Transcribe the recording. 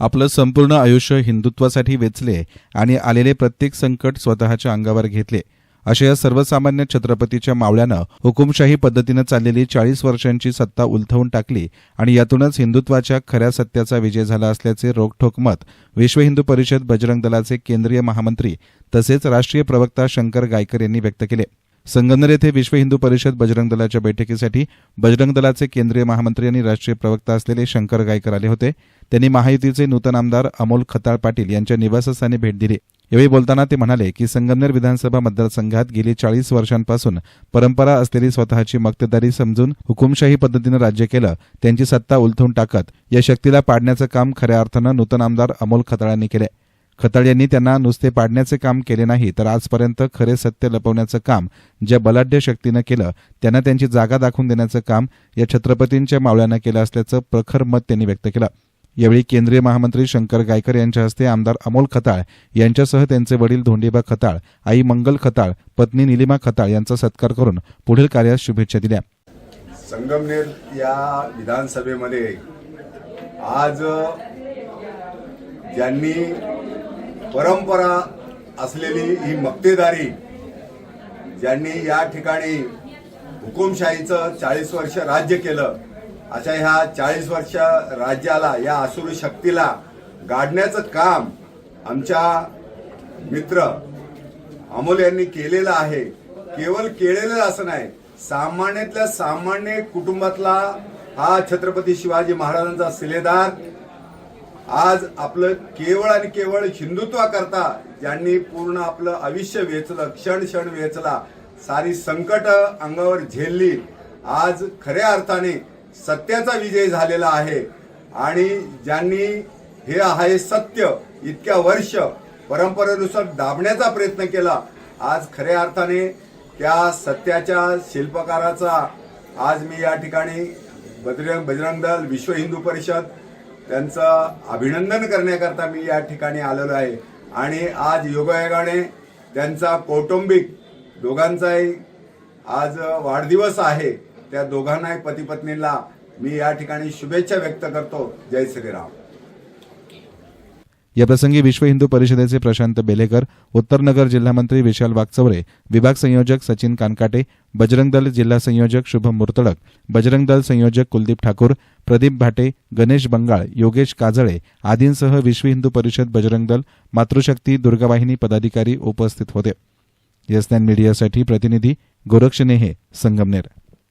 आपलं संपूर्ण आयुष्य हिंदुत्वासाठी वेचले आणि आलेले प्रत्येक संकट स्वतःच्या अंगावर घेतले. अशा या सर्वसामान्य छत्रपतीच्या मावळ्यानं हुकुमशाही पद्धतीनं चाललेली चाळीस वर्षांची सत्ता उलथवून टाकली आणि यातूनच हिंदुत्वाच्या खऱ्या सत्याचा विजय झाला असल्याचे रोखठोक मत विश्व हिंदू परिषद बजरंग दलाचे केंद्रीय महामंत्री तसेच राष्ट्रीय प्रवक्ता शंकर गायकर यांनी व्यक्त केले. संगमनेर येथे विश्व हिंदू परिषद बजरंग दलाच्या बैठकीसाठी बजरंग दलाचे केंद्रीय महामंत्री आणि राष्ट्रीय प्रवक्ता असलेले शंकर गायकर आले होते. त्यांनी महायुतीचे नूतन आमदार अमोल खताळ पाटील यांच्या निवासस्थानी भेट दिली. यावेळी बोलताना ते म्हणाले की संगमनेर विधानसभा मतदारसंघात गेली चाळीस वर्षांपासून परंपरा असलेली स्वतःची मक्तेदारी समजून हुकुमशाही पद्धतीनं राज्य केलं त्यांची सत्ता उलथून टाकत या शक्तीला पाडण्याचं काम खऱ्या अर्थानं नूतन आमदार अमोल खताळांनी केलं खताळ यांनी त्यांना नुसते पाडण्याचे काम केले नाही तर आजपर्यंत खरे सत्य लपवण्याचं काम ज्या बलाढ्य शक्तीनं केलं त्यांना त्यांची जागा दाखवून देण्याचं काम या छत्रपतींच्या मावळ्यानं केलं असल्याचं प्रखर मत त्यांनी व्यक्त केलं. यावेळी केंद्रीय महामंत्री शंकर गायकर यांच्या हस्ते आमदार अमोल खताळ यांच्यासह त्यांचे वडील धोंडीबा खताळ आई मंगल खताळ पत्नी निलिमा खताळ यांचा सत्कार करून पुढील कार्यास शुभेच्छा दिल्या. संगमनेर या विधानसभेमध्ये आज ज्यांनी परंपरा असलेली ही मक्तेदारी ज्यांनी या ठिकाणी हुकुमशाहीचं चाळीस वर्ष राज्य केलं अशा ह्या चाळीस वर्ष राज्याला या असुरी शक्तीला गाडण्याचं काम आमच्या मित्र अमोल यांनी केलेलं आहे. केवळ केलेलं असं नाही सामान्यातल्या सामान्य कुटुंबातला हा छत्रपती शिवाजी महाराजांचा सिलेदार आज आपलं केवळ आणि केवळ हिंदुत्वाकरता ज्यांनी पूर्ण आपलं आयुष्य वेचलं क्षण क्षण वेचला. सारी संकट अंगावर झेलली. आज खऱ्या अर्थाने सत्याचा विजय झालेला आहे. आणि ज्यांनी हे आहे सत्य इतक्या वर्ष परंपरेनुसार दाबण्याचा प्रयत्न केला आज खऱ्या अर्थाने त्या सत्याच्या शिल्पकाराचा आज मी या ठिकाणी बजरंग बजरंग दल विश्व हिंदू परिषद त्यांचं अभिनंदन करण्याकरता मी या ठिकाणी आलेलो आहे. आणि आज योगायोगाने त्यांचा कौटुंबिक दोघांचाही आज वाढदिवस आहे. त्या दोघांनाही पतीपत्नीला मी या ठिकाणी शुभेच्छा व्यक्त करतो. जय श्रीराम. याप्रसंगी विश्व हिंदू परिषदेचे प्रशांत बेलेकर उत्तर नगर जिल्हामंत्री विशाल वागचौरे विभाग संयोजक सचिन कानकाटे बजरंग दल जिल्हा संयोजक शुभम मुर्तडक बजरंग दल संयोजक कुलदीप ठाकूर प्रदीप भाटे गणेश बंगाळ योगेश काजळे आदींसह विश्व हिंदू परिषद बजरंग दल मातृशक्ती दुर्गावाहिनी पदाधिकारी उपस्थित होते. एस मीडियासाठी प्रतिनिधी गोरक्ष नेहे संगमनेर.